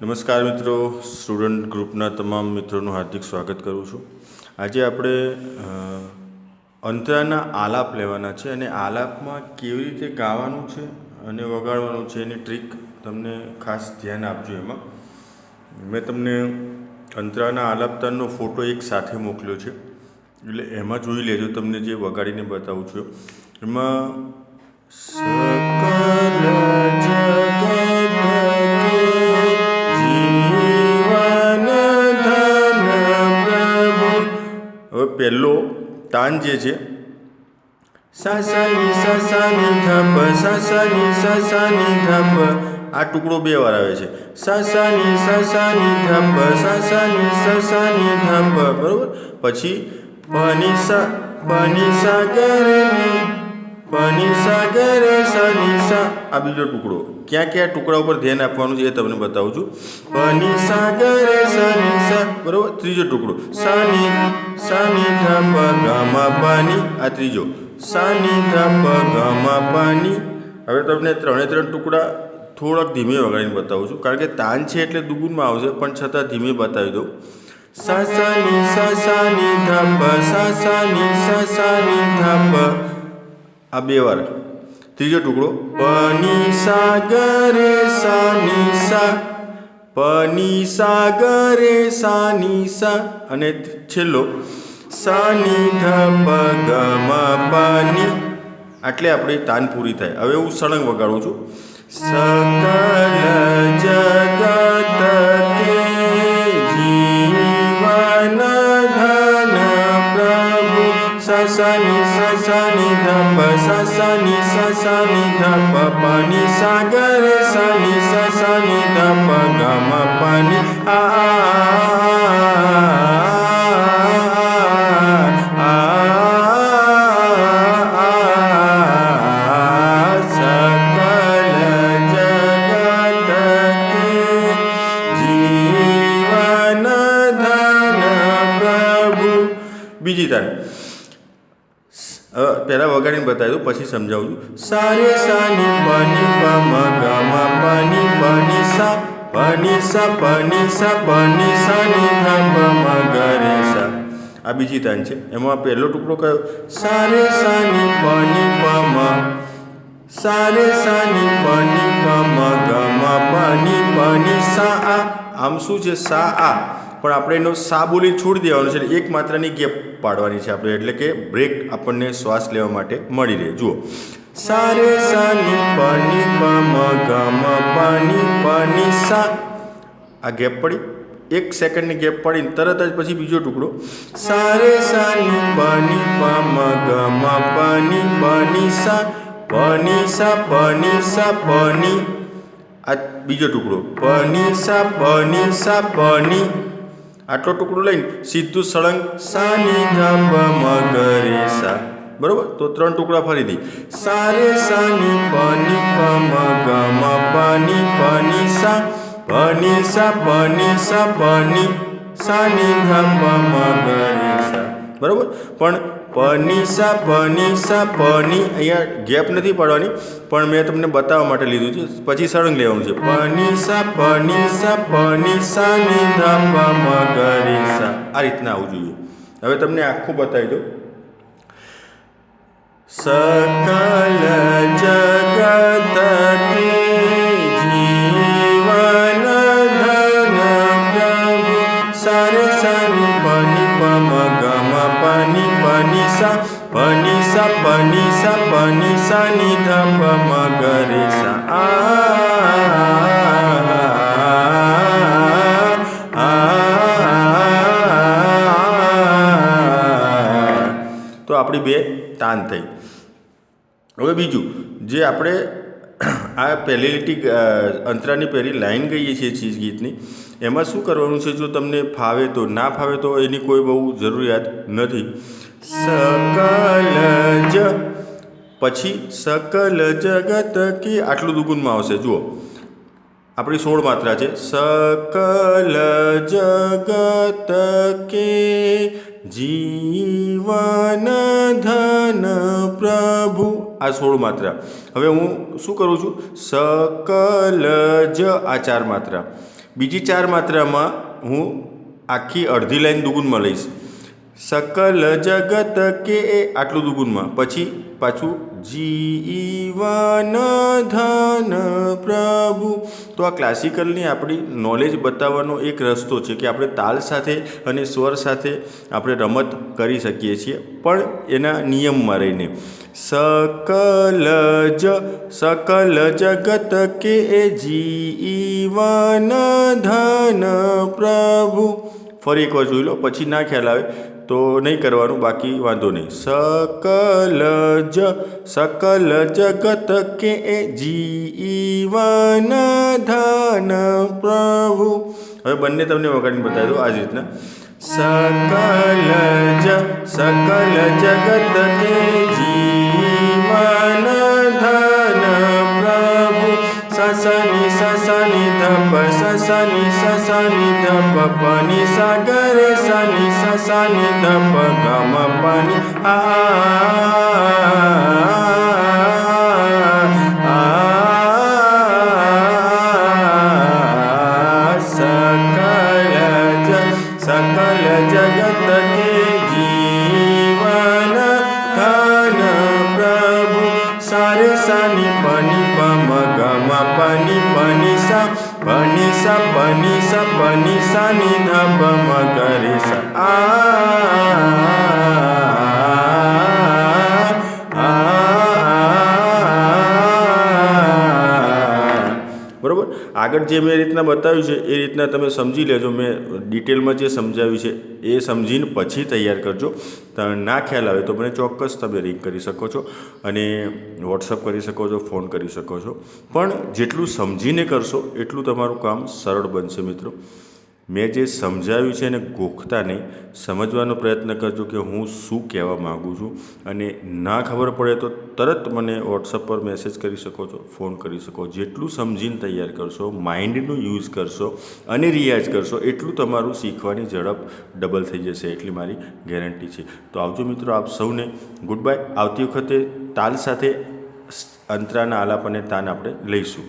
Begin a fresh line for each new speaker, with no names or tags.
નમસ્કાર મિત્રો, સ્ટુડન્ટ ગ્રુપના તમામ મિત્રોનું હાર્દિક સ્વાગત કરું છું. આજે આપણે અંતરાના આલાપ લેવાના છે અને આલાપમાં કેવી રીતે ગાવાનું છે અને વગાડવાનું છે એની ટ્રીક તમને ખાસ ધ્યાન આપજો એમાં. મેં તમને અંતરાના આલાપતાનો ફોટો એક સાથે મોકલ્યો છે. એટલે એમાં જોઈ લેજો, તમને જે વગાડીને બતાવું છું. એમાં તાન જે છે, સાસાની સાસાની ધપ સાસાની સાસાની ધપ આ ટુકડો બે વાર આવે છે. સાસાની સાસાની ધપ સાસાની સાસાની ધપ બરોબર? પછી પની સા પની સાગરની પની સાગર આ બીજો ટુકડો. ક્યાં ક્યાં ટુકડા ઉપર ધ્યાન આપવાનું છે એ તમને બતાવું છું. પની સાગર સની સા, બરોબર? ત્રીજો ટુકડો. સાની સાની ધપ ગમ પાની આ ત્રીજો. સાની ધપ ગમ પાની હવે તમને ત્રણે ત્રણ ટુકડા થોડાક ધીમે વગાડીને બતાવું છું. કારણ કે તાન છે એટલે દુગુનમાં આવશે, પણ છતાં ધીમે બતાવી દઉં. સાસાની સાસાની ધપ સાસાની સાસાની ધપ આ બે વાર. ત્રીજો ટુકડો. પની સાગરે સાની સા પની સાગરે સાની સા અને છેલ્લો. સાની ધપ ગમ પાની આટલે આપણી તાન પૂરી થાય. હવે હું સળંગ વગાડું છું. સકલ જગત પ્રભુ સસની સસની ધપ સસની સસની ધપ પાણી સાગર સની સસની ધપ ગમ પાણી આ સકલ જગત કે જીવન ધન પ્રભુ બીજી તાન હવે પહેલાં વગાડીને બતાવી દઉં, પછી સમજાવું છું. સારે સાની પની પમ ગમ પની પની સા પની સા પની સા પની સાની ધમ રે સા. આ બીજી તાન છે. એમાં પહેલો ટુકડો કયો? સારે સાની પની પમ સારે સાની પની પમ ગમ પની પની સા આ. આમ શું છે? સા આ. પણ આપણે એનો સાબુલી બોલી દેવાનું દેવાનો છે એક માત્રાની ગેપ પાડવાની છે આપણે, એટલે કે બ્રેક આપણને શ્વાસ લેવા માટે મળી રહે. જુઓ. સારે સાની પાની પમ ગમ પાની પાની સા. આ ગેપ પડી. એક સેકન્ડની ગેપ પડીને તરત જ પછી બીજો ટુકડો. સારે સાની પાની પમ ગમ પાની પાની સા. પની સા પની સા પની આ બીજો ટુકડો. પની સા પની સા પની આટલો ટુકડો લઈને સીધું સળંગ સાની ધપ મગરે સા બરોબર? તો ત્રણ ટુકડા ફરીથી સારે સાની પની પમ ગમ પની પની સા પની સા પની સા પની સાની ધપ મગરે સા બરોબર? પણ પની સા પની અહીંયા ગેપ નથી પાડવાની, પણ મેં તમને બતાવવા માટે લીધું છે. પછી સળંગ લેવાનું છે. પનીસા પનીસા પનીસા ની ધપ મગરે આ રીતના આવવું જોઈએ. હવે તમને આખું બતાવી દઉં. સકલ જગત આપણી બે તાન થઈ. હવે બીજું, જે આપણે આ પહેલી લીટી અંતરાની પહેલી લાઈન ગઈએ છીએ ચીજ ગીતની, એમાં શું કરવાનું છે જો તમને ફાવે તો, ના ફાવે તો એની કોઈ બહુ જરૂરિયાત નથી. સકલ જ, પછી સકલ જગત કે, આટલું દુગુનમાં આવશે, જુઓ. આપણી સોળ માત્રા છે. સકલ જગત કે જીવન ધન પ્રભુ. આ સોળ માત્રા. હવે હું શું કરું છું? સકલ જ આ ચાર માત્રા. બીજી ચાર માત્રામાં હું આખી અડધી લાઈન દુગુનમાં લઈશ. સકલ જગત કે આટલું દુગુણમાં પછી પાછું જીવન ધન પ્રભુ તો આ ક્લાસિકલની આપણી નોલેજ બતાવવાનો એક રસ્તો છે કે આપણે તાલ સાથે અને સ્વર સાથે આપણે રમત કરી શકીએ છીએ, પણ એના નિયમમાં રહીને. સકલ જ સકલ જગત કે જીવન ધન પ્રભુ ફરી એક વાર જોઈ લો, પછી ના ખ્યાલ આવે. તો નહીં કરવાનું બાકી વાંધો નહીં સકલ જ સકલ જગત કે એ જીવન ધન પ્રભુ હવે બંને તમને વગાડીને બતાવી દો આ જ રીતના સકલ જ સકલ જગત કે જીવન ધન પ્રભુ સસની સસની ધપ સસની સસની ધપ પની સાગર સની सनि तपगम पनि आ सकल सकल जगत के जीवन धन प्रभु सारे सनि पनि पम गम पनि पनि स पनि पनिपनि सपनि सपनि सपनि સાની ધપ મ કરી સ બરાબર? આગળ જે મેં રીતના બતાવ્યું છે, એ રીતના તમે સમજી લેજો. મેં ડિટેલમાં જે સમજાવ્યું છે, એ સમજીને પછી તૈયાર કરજો. તમને ના ખ્યાલ આવે તો મને ચોક્કસ તમે રિંગ કરી શકો છો અને વોટ્સઅપ કરી શકો છો, ફોન કરી શકો છો. પણ જેટલું સમજીને કરશો, એટલું તમારું કામ સરળ બનશે મિત્રો. મેં જે સમજાવ્યું છે એને ગોખતા નહીં સમજવાનો પ્રયત્ન કરજો કે હું શું કહેવા માગું છું. અને ના ખબર પડે તો તરત મને વોટ્સઅપ પર મેસેજ કરી શકો છો ફોન કરી શકો. જેટલું સમજીને તૈયાર કરશો માઇન્ડનું યુઝ કરશો અને રિયાઝ કરશો, એટલું તમારું શીખવાની ઝડપ ડબલ થઈ જશે એટલી મારી ગેરંટી છે. તો આવજો મિત્રો, આપ સૌને ગુડ બાય આવતી વખતે તાલ સાથે અંતરાના આલાપ અને તાન આપણે લઈશું.